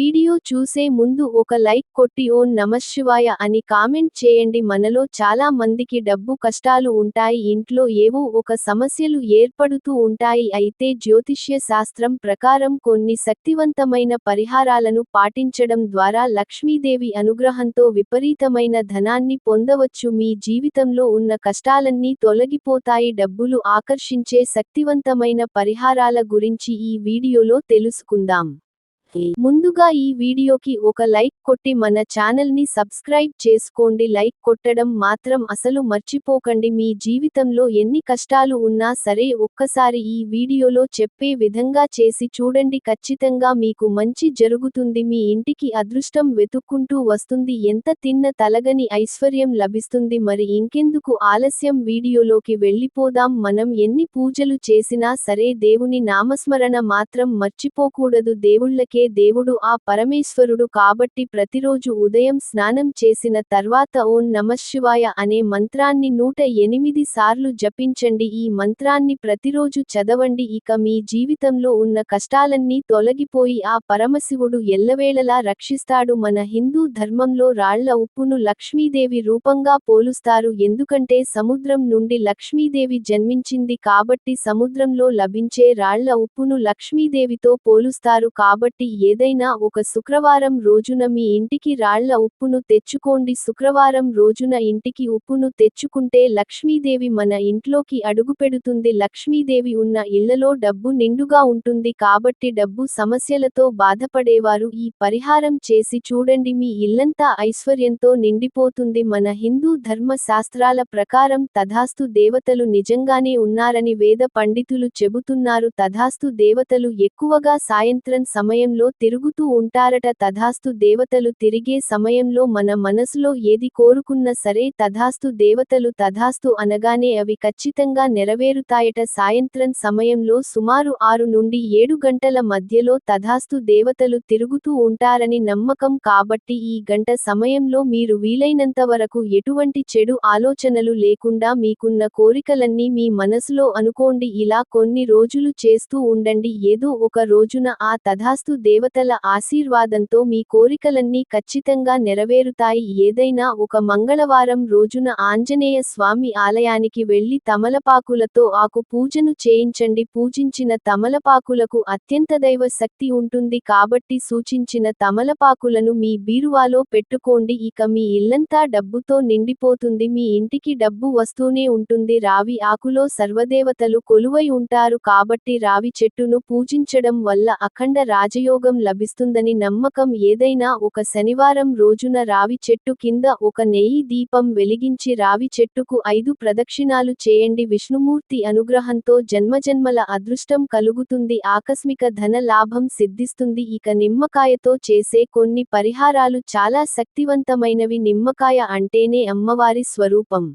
Video చూసే ముందు ఒక లైక్ కొట్టి ఓన్ నమశివాయ అని కామెంట్ చేయండి. మనలో చాలా మందికి డబ్బు కష్టాలు ఉంటాయి. ఇంట్లో ఏవో ఒక సమస్యలు ఏర్పడుతూ ఉంటాయి. అయితే జ్యోతిష్య శాస్త్రం ప్రకారం కొన్ని శక్తివంతమైన పరిహారాలను పాటించడం ద్వారా లక్ష్మీదేవి అనుగ్రహంతో విపరీతమైన ధనాన్ని పొందవచ్చు. మీ జీవితంలో ఉన్న కష్టాలన్నీ తొలగిపోతాయి. డబ్బులు ఆకర్షించే శక్తివంతమైన పరిహారాల గురించి ఈ వీడియోలో తెలుసుకుందాం. ముందుగా ఈ వీడియోకి ఒక లైక్ కొట్టి మన ఛానల్ని సబ్స్క్రైబ్ చేసుకోండి. లైక్ కొట్టడం మాత్రం అసలు మర్చిపోకండి. మీ జీవితంలో ఎన్ని కష్టాలు ఉన్నా సరే ఒక్కసారి ఈ వీడియోలో చెప్పే విధంగా చేసి చూడండి. ఖచ్చితంగా మీకు మంచి జరుగుతుంది. మీ ఇంటికి అదృష్టం వెతుక్కుంటూ వస్తుంది. ఎంత తిన్న తలగని ఐశ్వర్యం లభిస్తుంది. మరి ఇంకెందుకు ఆలస్యం? వీడియోలోకి వెళ్ళిపోదాం. మనం ఎన్ని పూజలు చేసినా సరే దేవుని నామస్మరణ మాత్రం మర్చిపోకూడదు. దేవుళ్ళకే దేవుడు ఆ పరమేశ్వరుడు కాబట్టి ప్రతిరోజు ఉదయం స్నానం చేసిన తర్వాత ఓం నమశివాయ అనే మంత్రాన్ని నూట ఎనిమిది సార్లు జపించండి. ఈ మంత్రాన్ని ప్రతిరోజు చదవండి. ఇక మీ జీవితంలో ఉన్న కష్టాలన్నీ తొలగిపోయి ఆ పరమశివుడు ఎల్లవేళలా రక్షిస్తాడు. మన హిందూ ధర్మంలో రాళ్ళ ఉప్పును లక్ష్మీదేవి రూపంగా పోలుస్తారు. ఎందుకంటే సముద్రం నుండి లక్ష్మీదేవి జన్మించింది కాబట్టి సముద్రంలో లభించే రాళ్ళ ఉప్పును లక్ష్మీదేవితో పోలుస్తారు. కాబట్టి ఏదైనా ఒక శుక్రవారం రోజున మీ ఇంటికి రాళ్ళ ఉప్పును తెచ్చుకోండి. శుక్రవారం రోజున ఇంటికి ఉప్పును తెచ్చుకుంటే లక్ష్మీదేవి మన ఇంట్లోకి అడుగుపెడుతుంది. లక్ష్మీదేవి ఉన్న ఇళ్ళలో డబ్బు నిండుగా ఉంటుంది కాబట్టి డబ్బు సమస్యలతో బాధపడేవారు ఈ పరిహారం చేసి చూడండి. మీ ఇల్లంతా ఐశ్వర్యంతో నిండిపోతుంది. మన హిందూ ధర్మ శాస్త్రాల ప్రకారం తథాస్తు దేవతలు నిజంగానే ఉన్నారని వేద పండితులు చెబుతున్నారు. తథాస్తు దేవతలు ఎక్కువగా సాయంత్రం సమయంలో తిరుగుతూ ఉంటారట. తథాస్తు దేవతలు తిరిగే సమయంలో మన మనసులో ఏది కోరుకున్న సరే తథాస్తు దేవతలు తథాస్తు అనగానే అవి ఖచ్చితంగా నెరవేరుతాయట. సాయంత్రం సమయంలో సుమారు ఆరు నుండి ఏడు గంటల మధ్యలో తథాస్తు దేవతలు తిరుగుతూ ఉంటారని నమ్మకం కాబట్టి ఈ గంట సమయంలో మీరు వీలైనంత వరకు ఎటువంటి చెడు ఆలోచనలు లేకుండా మీకున్న కోరికలన్నీ మీ మనసులో అనుకోండి. ఇలా కొన్ని రోజులు చేస్తూ ఉండండి. ఏదో ఒక రోజున ఆ తథాస్తు దేవతల ఆశీర్వాదంతో మీ కోరికలన్నీ ఖచ్చితంగా నెరవేరుతాయి. ఏదైనా ఒక మంగళవారం రోజున ఆంజనేయ స్వామి ఆలయానికి వెళ్ళి తమలపాకులతో ఆకు పూజను చేయించండి. పూజించిన తమలపాకులకు అత్యంత దైవ శక్తి ఉంటుంది కాబట్టి సూచించిన తమలపాకులను మీ బీరువాలో పెట్టుకోండి. ఇక మీ ఇల్లంతా డబ్బుతో నిండిపోతుంది. మీ ఇంటికి డబ్బు వస్తూనే ఉంటుంది. రావి ఆకులో సర్వదేవతలు కొలువై ఉంటారు కాబట్టి రావి చెట్టును పూజించడం వల్ల అఖండ రాజయోగ లభిస్తుందని నమ్మకం ఏదైనా ఒక శనివారం రోజున రావి చెట్టు కింద ఒక నెయ్యి దీపం వెలిగించి రావి చెట్టుకు ఐదు ప్రదక్షిణాలు చేయండి. విష్ణుమూర్తి అనుగ్రహంతో జన్మజన్మల అదృష్టం కలుగుతుంది. ఆకస్మిక ధన లాభం సిద్ధిస్తుంది. ఇక నిమ్మకాయతో చేసే కొన్ని పరిహారాలు చాలా శక్తివంతమైనవి. నిమ్మకాయ అంటేనే అమ్మవారి స్వరూపం.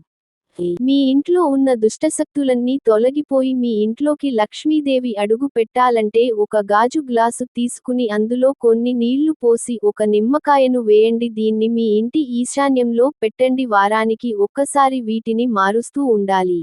మీ ఇంట్లో ఉన్న దుష్టశక్తులన్నీ తొలగిపోయి మీ ఇంట్లోకి లక్ష్మీదేవి అడుగు పెట్టాలంటే ఒక గాజు గ్లాసు తీసుకుని అందులో కొన్ని నీళ్ళు పోసి ఒక నిమ్మకాయను వేయండి. దీన్ని మీ ఇంటి ఈశాన్యంలో పెట్టండి. వారానికి ఒక్కసారి వీటిని మారుస్తూ ఉండాలి.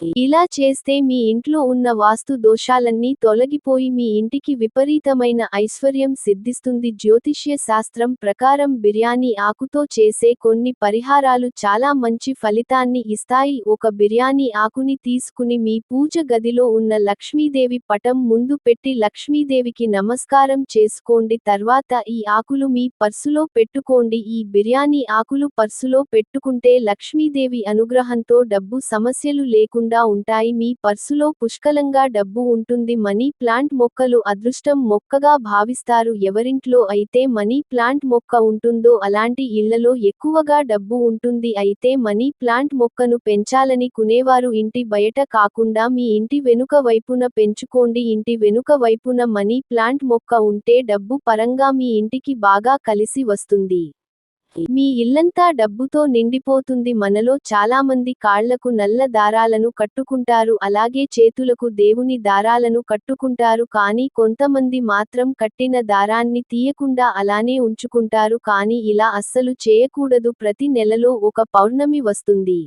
ఇలా చేస్తే మీ ఇంట్లో ఉన్న వాస్తు దోషాలన్నీ తొలగిపోయి మీ ఇంటికి విపరీతమైన ఐశ్వర్యం సిద్ధిస్తుంది. జ్యోతిష్య శాస్త్రం ప్రకారం బిర్యానీ ఆకుతో చేసే కొన్ని పరిహారాలు చాలా మంచి ఫలితాన్ని ఇస్తాయి. ఒక బిర్యానీ ఆకుని తీసుకుని మీ పూజ గదిలో ఉన్న లక్ష్మీదేవి పటం ముందు పెట్టి లక్ష్మీదేవికి నమస్కారం చేసుకోండి. తర్వాత ఈ ఆకులు మీ పర్సులో పెట్టుకోండి. ఈ బిర్యానీ ఆకులు పర్సులో పెట్టుకుంటే లక్ష్మీదేవి అనుగ్రహంతో డబ్బు సమస్యలు లేకుండా లేకుండా ఉంటాయి. మీ పర్సులో పుష్కలంగా డబ్బు ఉంటుంది. మనీ ప్లాంట్ మొక్కలు అదృష్టం మొక్కగా భావిస్తారు. ఎవరింట్లో అయితే మనీ ప్లాంట్ మొక్క ఉంటుందో అలాంటి ఇళ్ళలో ఎక్కువగా డబ్బు ఉంటుంది. అయితే మనీ ప్లాంట్ మొక్కను పెంచాలని కునేవారు ఇంటి బయట కాకుండా మీ ఇంటి వెనుక వైపున పెంచుకోండి. ఇంటి వెనుక వైపున మనీ ప్లాంట్ మొక్క ఉంటే డబ్బు పరంగా మీ ఇంటికి బాగా కలిసి వస్తుంది. మీ ఇల్లంతా డబ్బుతో నిండిపోతుంది మనలో చాలామంది కాళ్ళకు నల్ల దారాలను కట్టుకుంటారు అలాగే చేతులకు దేవుని దారాలను కట్టుకుంటారు కానీ కొంతమంది మాత్రం కట్టిన దారాన్ని తీయకుండా అలానే ఉంచుకుంటారు కానీ ఇలా అస్సలు చేయకూడదు. ప్రతి నెలలో ఒక పౌర్ణమి వస్తుంది.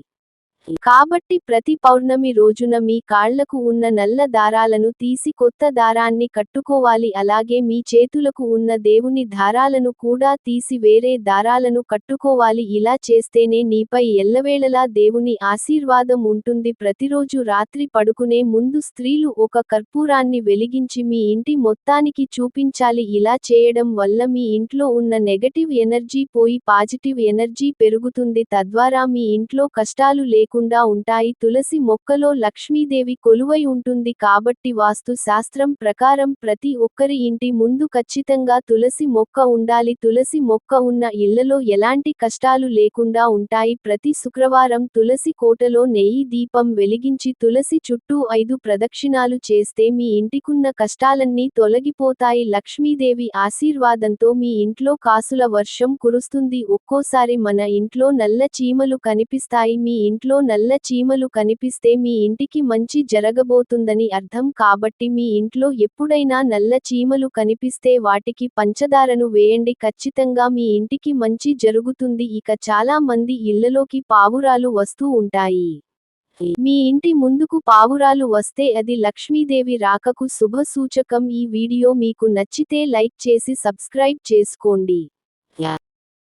కాబట్టి ప్రతి పౌర్ణమి రోజున మీ కాళ్ళకు ఉన్న నల్ల దారాలను తీసి కొత్త దారాన్ని కట్టుకోవాలి. అలాగే మీ చేతులకు ఉన్న దేవుని దారాలను కూడా తీసి వేరే దారాలను కట్టుకోవాలి. ఇలా చేస్తేనే నీపై ఎల్లవేళలా దేవుని ఆశీర్వాదం ఉంటుంది. ప్రతిరోజు రాత్రి పడుకునే ముందు స్త్రీలు ఒక కర్పూరాన్ని వెలిగించి మీ ఇంటి మొత్తానికి చూపించాలి. ఇలా చేయడం వల్ల మీ ఇంట్లో ఉన్న నెగటివ్ ఎనర్జీ పోయి పాజిటివ్ ఎనర్జీ పెరుగుతుంది. తద్వారా మీ ఇంట్లో కష్టాలు లేకుండా ఉంటాయి. తులసి మొక్కలో లక్ష్మీదేవి కొలువై ఉంటుంది కాబట్టి వాస్తు శాస్త్రం ప్రకారం ప్రతి ఒక్కరి ఇంటి ముందు ఖచ్చితంగా తులసి మొక్క ఉండాలి. తులసి మొక్క ఉన్న ఇళ్ళలో ఎలాంటి కష్టాలు లేకుండా ఉంటాయి. ప్రతి శుక్రవారం తులసి కోటలో నెయ్యి దీపం వెలిగించి తులసి చుట్టూ ఐదు ప్రదక్షిణాలు చేస్తే మీ ఇంటికున్న కష్టాలన్నీ తొలగిపోతాయి. లక్ష్మీదేవి ఆశీర్వాదంతో మీ ఇంట్లో కాసుల వర్షం కురుస్తుంది. ఒక్కోసారి మన ఇంట్లో నల్ల చీమలు కనిపిస్తాయి. మీ ఇంట్లో నల్ల చీమలు కనిపిస్తే మీ ఇంటికి మంచి జరగబోతుందని అర్థం కాబట్టి మీ ఇంట్లో ఎప్పుడైనా నల్ల చీమలు కనిపిస్తే వాటికి పంచదారను వేయండి. ఖచ్చితంగా మీ ఇంటికి మంచి జరుగుతుంది. ఇక చాలా మంది ఇళ్ళలోకి పావురాలు వస్తూ ఉంటాయి. మీ ఇంటి ముందుకు పావురాలు వస్తే అది లక్ష్మీదేవి రాకకు శుభ సూచకం. ఈ వీడియో మీకు నచ్చితే లైక్ చేసి సబ్స్క్రైబ్ చేసుకోండి.